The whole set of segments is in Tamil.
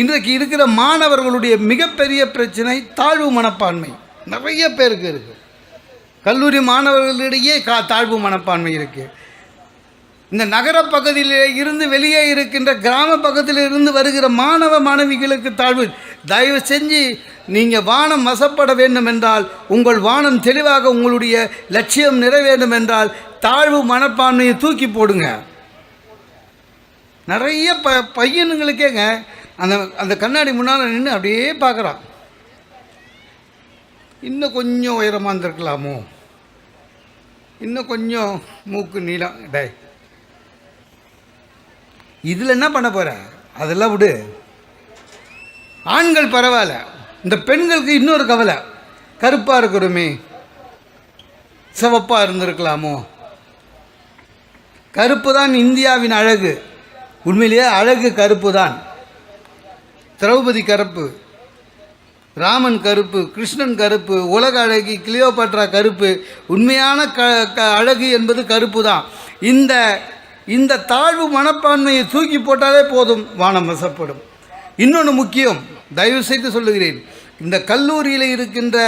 இன்றைக்கு இருக்கிற மாணவர்களுடைய மிகப்பெரிய பிரச்சனை தாழ்வு மனப்பான்மை. நிறைய பேருக்கு இருக்குது கல்லூரி மாணவர்களிடையே கா தாழ்வு மனப்பான்மை இருக்குது இந்த நகர பகுதியிலே இருந்து வெளியே இருக்கின்ற கிராம பக்கத்தில் இருந்து வருகிற மாணவ மாணவிகளுக்கு தாழ்வு. தயவு செஞ்சு நீங்கள் வானம் வசப்பட வேண்டும் என்றால் உங்கள் வானம் தெளிவாக உங்களுடைய லட்சியம் நிறைவேறும் என்றால் தாழ்வு மனப்பான்மையை தூக்கி போடுங்க. நிறைய ப பையனுங்களுக்கேங்க அந்த அந்த கண்ணாடி முன்னால் நின்று அப்படியே பார்க்குறான். இன்னும் கொஞ்சம் உயரமாக இருந்திருக்கலாமோ? இன்னும் கொஞ்சம் மூக்கு நீளம் டே இதில் என்ன பண்ண போகிற அதெல்லாம் விடு. ஆண்கள் பரவாயில்ல. இந்த பெண்களுக்கு இன்னொரு கவலை. கருப்பாக இருக்கிறோமே சிவப்பாக இருந்திருக்கலாமோ? கருப்பு தான் இந்தியாவின் அழகு. உண்மையிலேயே அழகு கருப்பு தான் திரௌபதி கருப்பு ராமன் கருப்பு கிருஷ்ணன் கருப்பு உலக அழகி கிளியோபாட்ரா கருப்பு உண்மையான க க அழகு என்பது கருப்பு தான் இந்த இந்த தாழ்வு மனப்பான்மையை தூக்கி போட்டாலே போதும் வானம் வசப்படும் இன்னொன்று முக்கியம் தயவு செய்து சொல்லுகிறேன் இந்த கல்லூரியில் இருக்கின்ற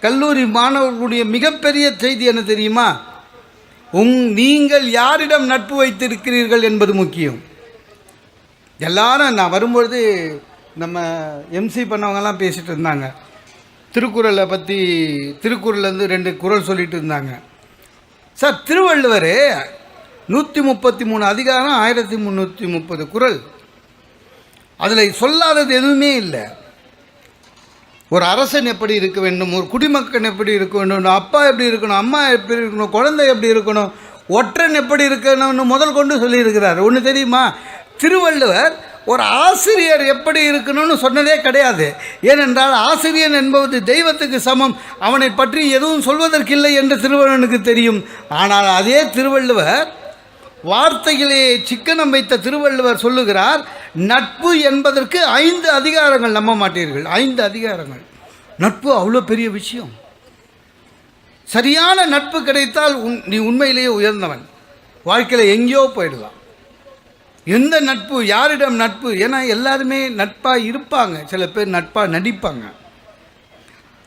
கல்லூரி மாணவர்களுடைய மிகப்பெரிய செய்தி என்ன தெரியுமா? உங் நீங்கள் யாரிடம் நட்பு வைத்திருக்கிறீர்கள் என்பது முக்கியம். எல்லாரும் நான் வரும்பொழுது நம்ம எம்சி பண்ணவங்கெல்லாம் பேசிகிட்டு இருந்தாங்க. திருக்குறளை பற்றி திருக்குறள்லேருந்து ரெண்டு குறள் சொல்லிட்டு இருந்தாங்க. சார் திருவள்ளுவர் நூற்றி முப்பத்தி மூணு அதிகாரம் ஆயிரத்தி முந்நூற்றி முப்பது குறள். அதில் சொல்லாதது எதுவுமே இல்லை. ஒரு அரசன் எப்படி இருக்க வேண்டும் ஒரு குடிமக்கன் எப்படி இருக்க வேண்டும் அப்பா எப்படி இருக்கணும் அம்மா எப்படி இருக்கணும் குழந்தை எப்படி இருக்கணும் ஒற்றன் எப்படி இருக்கணும்னு முதல் கொண்டு சொல்லியிருக்கிறார். ஒன்று தெரியுமா? திருவள்ளுவர் ஒரு ஆசிரியர் எப்படி இருக்கணும்னு சொன்னதே கிடையாது. ஏனென்றால் ஆசிரியன் என்பது தெய்வத்துக்கு சமம். அவனை பற்றி எதுவும் சொல்வதற்கில்லை என்று திருவள்ளுவனுக்கு தெரியும். ஆனால் அதே திருவள்ளுவர் வார்த்தையிலே சிக்கனம் வைத்த திருவள்ளுவர் சொல்லுகிறார் நட்பு என்பதற்கு ஐந்து அதிகாரங்கள் நம்ப மாட்டீர்கள். ஐந்து அதிகாரங்கள். நட்பு அவ்வளோ பெரிய விஷயம். சரியான நட்பு கிடைத்தால் உன் நீ உண்மையிலேயே உயர்ந்தவன். வாழ்க்கையில் எங்கேயோ போயிடலாம். எந்த நட்பு யாரிடம் நட்பு? ஏன்னா எல்லாருமே நட்பாக இருப்பாங்க. சில பேர் நட்பாக நடிப்பாங்க.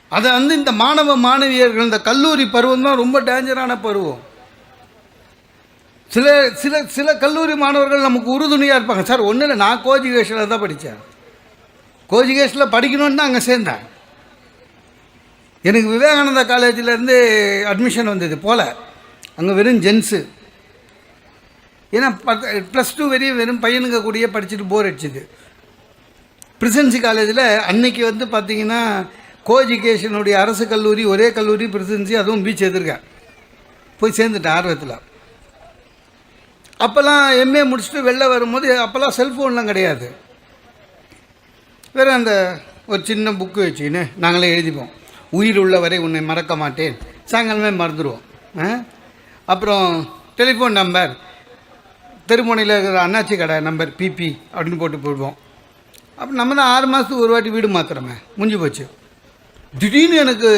அதை வந்து இந்த மாணவ மாணவியர்கள் இந்த கல்லூரி பருவம் தான் ரொம்ப டேஞ்சரான பருவம். சில சில சில கல்லூரி மாணவர்கள் நமக்கு உறுதுணையாக இருப்பாங்க. சார் ஒன்றும் இல்லை. நான் கோஜிகேஷனில் தான் படித்தேன். கோஜிகேஷனில் படிக்கணும்னு தான் அங்கே சேர்ந்தேன். எனக்கு விவேகானந்தா காலேஜிலேருந்து அட்மிஷன் வந்தது போல். அங்கே வெறும் ஜென்ஸு ஏன்னா பத்து ப்ளஸ் டூ வரையும் வெறும் பையனுங்க கூடயே படிச்சுட்டு போர் அடிச்சுது. பிரசிடென்சி காலேஜில் அன்னைக்கு வந்து பார்த்தீங்கன்னா கோ எஜுகேஷனுடைய அரசு கல்லூரி ஒரே கல்லூரி பிரசிடென்சி அதுவும் பீச் எதிர்க்கேன் போய் சேர்ந்துட்டேன் ஆர்வத்தில். அப்போல்லாம் எம்ஏ முடிச்சுட்டு வெளில வரும்போது அப்போல்லாம் செல்ஃபோன்லாம் கிடையாது. வேறு அந்த ஒரு சின்ன புக்கு வச்சுக்கின்னு நாங்களே எழுதிப்போம். உயிர் உள்ளவரை உன்னை மறக்க மாட்டேன். சாயங்காலமே மறந்துடுவோம் ஆ? அப்புறம் டெலிஃபோன் நம்பர் தெருமுனையில் இருக்கிற அண்ணாச்சி கடை நம்பர் பிபி அப்படின்னு போட்டு போடுவோம். அப்போ நம்ம தான் ஆறு மாதத்துக்கு ஒரு வாட்டி வீடு மாத்துறோமே. முடிஞ்சு போச்சு. திடீர்னு எனக்கு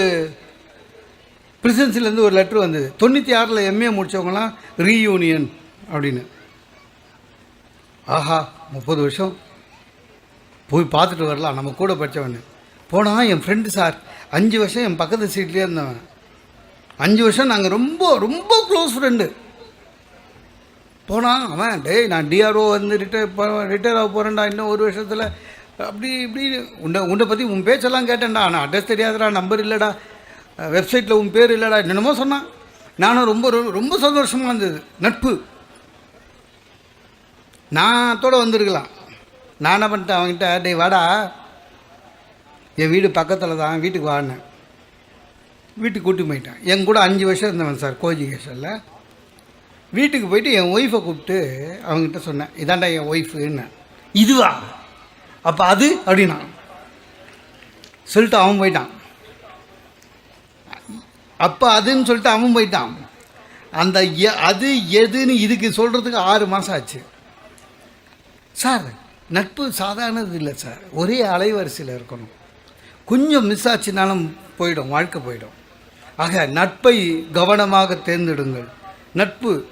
பிரசிடென்சிலேருந்து ஒரு லெட்ரு வந்தது. தொண்ணூற்றி ஆறில் எம்ஏ முடித்தவங்களாம் ரீயூனியன் அப்படின்னு. ஆஹா முப்பது வருஷம். போய் பார்த்துட்டு வரலாம். நம்ம கூட படித்தவன் போனால் என் ஃப்ரெண்டு சார் அஞ்சு வருஷம் என் பக்கத்து சீட்லேயே இருந்தவன். அஞ்சு வருஷம் நாங்கள் ரொம்ப ரொம்ப க்ளோஸ் ஃப்ரெண்டு போனான் அவன் டேய் நான் டிஆர்ஓ வந்து ரிட்டையர் ரிட்டையர் ஆக போகிறேன்டா இன்னும் ஒரு வருஷத்தில். அப்படி இப்படி உன்னை உன்னை பற்றி உன் பேச்செல்லாம் கேட்டேன்டா. ஆனால் அட்ரஸ் தெரியாதுடா நம்பர் இல்லைடா. வெப்சைட்டில் உன் பேர் இல்லைடா. என்னென்னமோ சொன்னான். நானும் ரொம்ப ரொம்ப- ரொம்ப சந்தோஷமாக இருந்தது. நட்பு. நான் வந்திருக்கலாம். நான் என்ன பண்ணிட்டேன்? அவன்கிட்ட டேய் வாடா. என் வீடு பக்கத்தில் தான். வீட்டுக்கு வாடினேன் வீட்டுக்கு கூட்டி போயிட்டேன். என் கூட அஞ்சு வருஷம் இருந்தவன் சார் கோஜிகேஷனில் வீட்டுக்கு போயிட்டு என் ஒய்ஃபை கூப்பிட்டு அவங்ககிட்ட சொன்னேன் இதாண்டா என் ஒய்ஃபுன்னு இதுவா? அப்போ அது? அப்படின்னா சொல்லிட்டு அவன் போயிட்டான். அப்போ அதுன்னு சொல்லிட்டு அவன் போயிட்டான். அந்த எ- அது எதுன்னு இதுக்கு சொல்கிறதுக்கு ஆறு மாதம் ஆச்சு. சார் நட்பு சாதாரணது இல்லை சார். ஒரே அலைவரிசையில் இருக்கணும். கொஞ்சம் மிஸ் ஆச்சுனாலும் போயிடும் வாழ்க்கை போயிடும். ஆக நட்பை கவனமாக தேர்ந்தெடுங்கள். நட்பு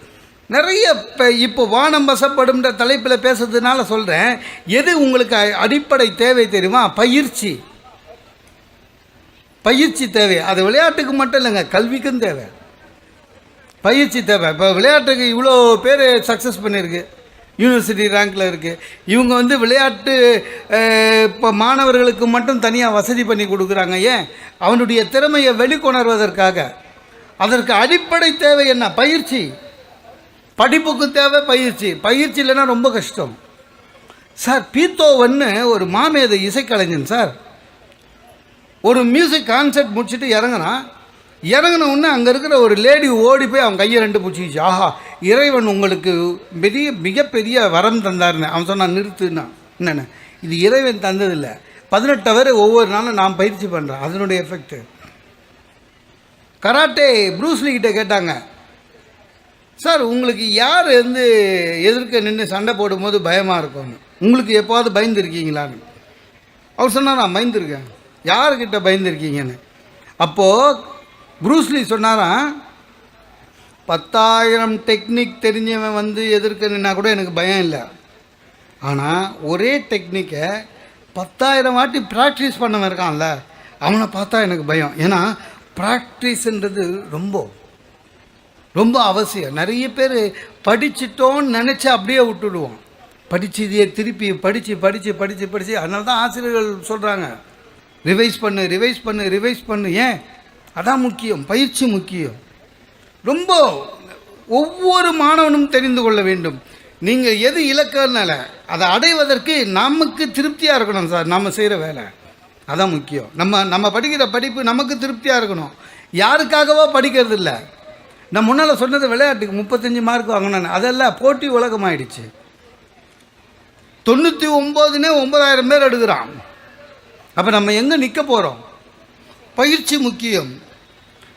நிறைய இப்போ இப்போ வானம் வசப்படும்ன்ற தலைப்பில் பேசுறதுனால சொல்கிறேன் எது உங்களுக்கு அடிப்படை தேவை தெரியுமா? பயிற்சி. பயிற்சி தேவை. அது விளையாட்டுக்கு மட்டும் இல்லைங்க கல்விக்கும் தேவை. பயிற்சி தேவை. இப்போ விளையாட்டுக்கு இவ்வளோ பேர் சக்ஸஸ் பண்ணியிருக்கு. யூனிவர்சிட்டி ரேங்க்கில் இருக்குது இவங்க வந்து விளையாட்டு இப்போ மாணவர்களுக்கு மட்டும் தனியாக வசதி பண்ணி கொடுக்குறாங்க. ஏன்? அவனுடைய திறமையை வெளிக்கொணர்வதற்காக. அதற்கு அடிப்படை தேவை என்ன? பயிற்சி. படிப்புக்கு தேவை பயிற்சி. பயிற்சி இல்லைன்னா ரொம்ப கஷ்டம். சார் பீத்தோவன்னு ஒரு மாமேத இசைக்கலைஞன் சார். ஒரு மியூசிக் கான்சர்ட் முடிச்சுட்டு இறங்குனான் இறங்கின உடனே அங்கே இருக்கிற ஒரு லேடி ஓடி போய் அவன் கையை ரெண்டு பிடிச்சிச்சு ஆஹா இறைவன் உங்களுக்கு பெரிய மிகப்பெரிய வரம் தந்தாருன்னு. அவன் சொன்னான் நிறுத்துன்னா என்னென்ன இது இறைவன் தந்ததில்லை. பதினெட்டு வரை ஒவ்வொரு நாளும் நான் பயிற்சி பண்ணுறேன் அதனுடைய எஃபெக்ட்டு கராட்டே ப்ரூஸ்லி கிட்டே கேட்டாங்க. சார் உங்களுக்கு யார் வந்து எதிர்க்க நின்று சண்டை போடும்போது பயமாக இருக்கும்னு? உங்களுக்கு எப்போவாது பயந்துருக்கீங்களான்னு? அவர் சொன்னார் நான் பயந்துருக்கேன். யாருக்கிட்ட பயந்துருக்கீங்கன்னு? அப்போது ப்ரூஸ்லி சொன்னாராம் பத்தாயிரம் டெக்னிக் தெரிஞ்சவன் வந்து எதிர்க்க நின்னா கூட எனக்கு பயம் இல்லை. ஆனால் ஒரே டெக்னிக்கை பத்தாயிரம் வாட்டி ப்ராக்டிஸ் பண்ணவன் இருக்கான்ல அவனை பார்த்தா எனக்கு பயம். ஏன்னா ப்ராக்டிஸ்ன்றது ரொம்ப ரொம்ப அவசியம். நிறைய பேர் படிச்சிட்டோன்னு நினச்சி அப்படியே விட்டுடுவோம். படிச்சு இதையே திருப்பி படித்து படித்து படித்து படித்து அதனால தான் ஆசிரியர்கள் சொல்கிறாங்க ரிவைஸ் பண்ணு ரிவைஸ் பண்ணு ரிவைஸ் பண்ணு. ஏன்? அதான் முக்கியம். பயிற்சி முக்கியம். ரொம்ப ஒவ்வொரு மாணவனும் தெரிந்து கொள்ள வேண்டும். நீங்கள் எது இலக்கனால அதை அடைவதற்கு நமக்கு திருப்தியாக இருக்கணும் சார். நம்ம செய்கிற வேலை. அதான் முக்கியம். நம்ம நம்ம படிக்கிற படிப்பு நமக்கு திருப்தியாக இருக்கணும். யாருக்காகவோ படிக்கிறது இல்லை நான் முன்னால் சொன்னது விளையாட்டுக்கு முப்பத்தஞ்சு மார்க் வாங்கினேன் அதெல்லாம் போட்டி உலகமாயிடுச்சு. தொண்ணூற்றி ஒம்போதுனே ஒன்பதாயிரம் பேர் எடுக்கிறான். அப்போ நம்ம எங்கே நிற்க போகிறோம் பயிற்சி முக்கியம்.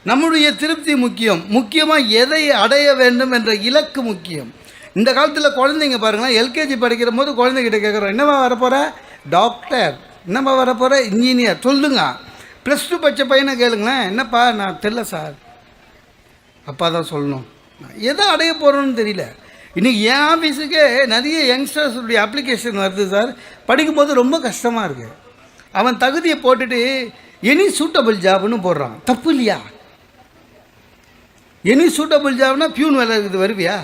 நம்முடைய திருப்தி முக்கியம். முக்கியமாக எதை அடைய வேண்டும் என்ற இலக்கு முக்கியம். இந்த காலத்தில் குழந்தைங்க பாருங்களேன் எல்கேஜி படிக்கிற போது குழந்தைகிட்ட கேட்குறோம் என்னவா வரப்போகிற டாக்டர். என்னம்மா வரப்போகிற இன்ஜினியர். சொல்லுங்க. ப்ளஸ் டூ படித்த பையனை கேளுங்களேன். என்னப்பா நான் தெரில சார். அப்பா தான் சொல்லணும். எதை அடைய போகிறோன்னு தெரியல. இன்றைக்கி என் ஆஃபீஸுக்கே நிறைய யங்ஸ்டர்ஸுடைய அப்ளிகேஷன் வருது சார். படிக்கும்போது ரொம்ப கஷ்டமாக இருக்குது அவன் தகுதியை போட்டுட்டு எனி சூட்டபிள் ஜாப்னு போடுறான். தப்பு இல்லையா? எனி சூட்டபிள் ஜாப்னா பியூன் வேலை இருக்குது வருவியா?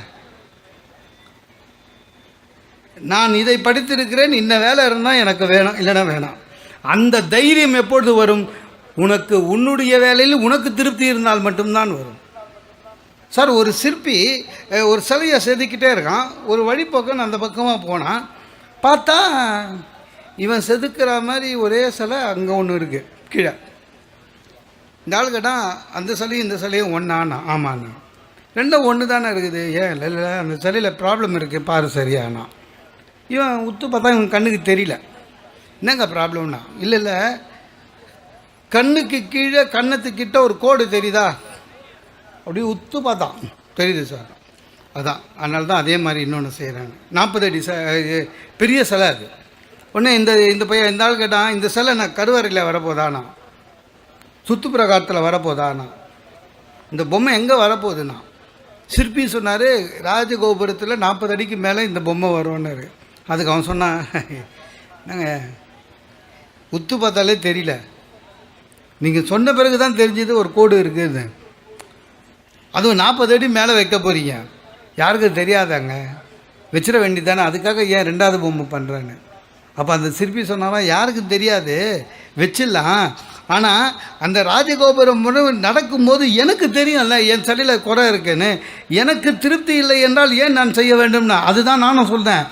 நான் இதை படித்திருக்கிறேன். இன்ன வேலை இருந்தால் எனக்கு வேணும். இல்லைன்னா வேணாம். அந்த தைரியம் எப்பொழுது வரும்? உனக்கு உன்னுடைய வேலையில் உனக்கு திருப்தி இருந்தால் மட்டும்தான் வரும். சார் ஒரு சிற்பி ஒரு சிலையை செதுக்கிட்டே இருக்கான். ஒரு வழிப்பக்கம் அந்த பக்கமாக போனான் பார்த்தா இவன் செதுக்கிற மாதிரி ஒரே சிலை அங்கே ஒன்று இருக்குது கீழே. இந்த ஆள் கேட்டால் அந்த சிலையும் இந்த சிலையும் ஒன்றாண்ணா ஆமாண்ணா. ரெண்டும் ஒன்று தானே இருக்குது. ஏன் இல்லை இல்லை அந்த சிலையில் ப்ராப்ளம் இருக்குது பாரு சரியானா இவன் உத்து பார்த்தா இவன் கண்ணுக்கு தெரியல. என்னங்க ப்ராப்ளம்னா இல்லை இல்லை. கண்ணுக்கு கீழே கன்னத்துக்கிட்ட ஒரு கோடு தெரியுதா? அப்படியே உத்து பார்த்தான். தெரியுது சார். அதான். அதனால தான் அதே மாதிரி இன்னொன்று செய்கிறாங்க நாற்பது அடி ச இது பெரிய சிலை அது. உடனே இந்த இந்த பையன் இந்த ஆள் கேட்டான் இந்த சிலை நான் கருவறையில் வரப்போதானா? சுத்து பிரகாரத்தில் வரப்போதானா? இந்த பொம்மை எங்கே வரப்போகுதுண்ணா சிற்பி சொன்னார் ராஜகோபுரத்தில் நாற்பது அடிக்கு மேலே இந்த பொம்மை வரும்னாரு. அதுக்கு அவன் சொன்னான் என்னங்க உத்து பார்த்தாலே தெரியல. நீங்கள் சொன்ன பிறகு தான் தெரிஞ்சது ஒரு கோடு இருக்குது அதுவும் நாற்பது அடி மேலே வைக்க போகிறீங்க யாருக்கும் தெரியாதாங்க? வச்சிட வேண்டியதானே அதுக்காக ஏன் ரெண்டாவது பொம்மை பண்ணுறேன்னு அப்போ அந்த சிற்பி சொன்னாலும் யாருக்கும் தெரியாது? வச்சிடலாம். ஆனால் அந்த ராஜகோபுரம் முறை நடக்கும்போது எனக்கு தெரியும்ல என் சிலையில் குறை இருக்குன்னு. எனக்கு திருப்தி இல்லை என்றால் ஏன் நான் செய்ய வேண்டும்னா? அதுதான் நானும் சொல்கிறேன்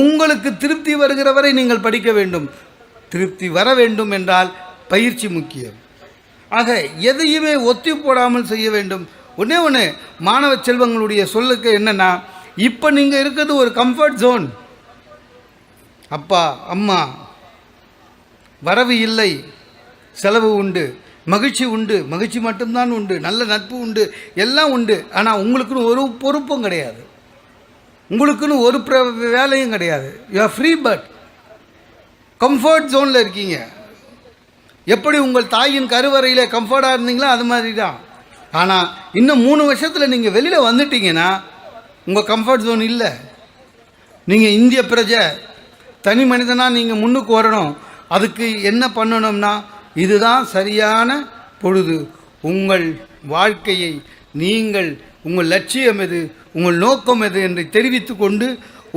உங்களுக்கு திருப்தி வருகிற வரை நீங்கள் படிக்க வேண்டும். திருப்தி வர வேண்டும் என்றால் பயிற்சி முக்கியம். ஆக எதையுமே ஒத்தி போடாமல் செய்ய வேண்டும். ஒன்றே ஒன்று மாணவ செல்வங்களுடைய சொல்லுக்கு என்னென்னா இப்போ நீங்கள் இருக்கிறது ஒரு கம்ஃபர்ட் ஜோன் அப்பா அம்மா வரவு இல்லை செலவு உண்டு மகிழ்ச்சி உண்டு மகிழ்ச்சி மட்டும்தான் உண்டு நல்ல நட்பு உண்டு எல்லாம் உண்டு. ஆனால் உங்களுக்குன்னு ஒரு பொறுப்பும் கிடையாது. உங்களுக்குன்னு ஒரு பிர வேலையும் கிடையாது. You are free but comfort ஜோனில் இருக்கீங்க. எப்படி உங்கள் தாயின் கருவறையில் கம்ஃபர்டாக இருந்தீங்களோ அது மாதிரி தான் ஆனால் இன்னும் மூணு வருஷத்தில் நீங்கள் வெளியில் வந்துட்டீங்கன்னா உங்கள் கம்ஃபர்ட் ஜோன் இல்லை. நீங்கள் இந்திய பிரஜை தனி மனிதனாக நீங்கள் முன்னுக்கு வரணும். அதுக்கு என்ன பண்ணணும்னா இதுதான் சரியான பொழுது. உங்கள் வாழ்க்கையை நீங்கள் உங்கள் லட்சியம் எது உங்கள் நோக்கம் எது என்று தெரிவித்து கொண்டு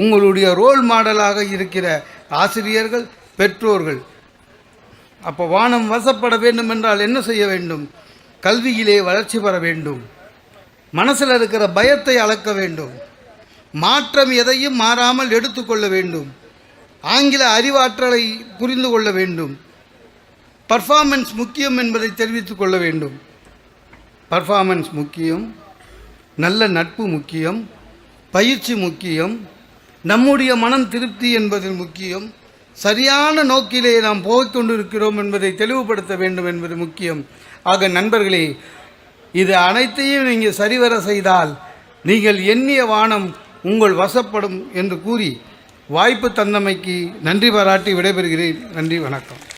உங்களுடைய ரோல் மாடலாக இருக்கிற ஆசிரியர்கள் பெற்றோர்கள். அப்போ வானம் வசப்பட வேண்டும் என்றால் என்ன செய்ய வேண்டும்? கல்வியிலே வளர்ச்சி பெற வேண்டும். மனசில் இருக்கிற பயத்தை அளக்க வேண்டும். மாற்றம் எதையும் மாறாமல் எடுத்துக்கொள்ள வேண்டும். ஆங்கில அறிவாற்றலை புரிந்து கொள்ள வேண்டும். பர்ஃபார்மன்ஸ் முக்கியம் என்பதை தெரிவித்து கொள்ள வேண்டும். பர்ஃபார்மன்ஸ் முக்கியம். நல்ல நட்பு முக்கியம். பயிற்சி முக்கியம். நம்முடைய மனம் திருப்தி என்பதில் முக்கியம். சரியான நோக்கிலே நாம் போய்க் கொண்டிருக்கிறோம் என்பதை தெளிவுபடுத்த வேண்டும் என்பது முக்கியம். ஆக நண்பர்களே இது அனைத்தையும் நீங்கள் சரிவர செய்தால் நீங்கள் எண்ணிய வானம் உங்கள் வசப்படும் என்று கூறி வாய்ப்பு தந்தமைக்கு நன்றி பாராட்டி விடைபெறுகிறேன். நன்றி வணக்கம்.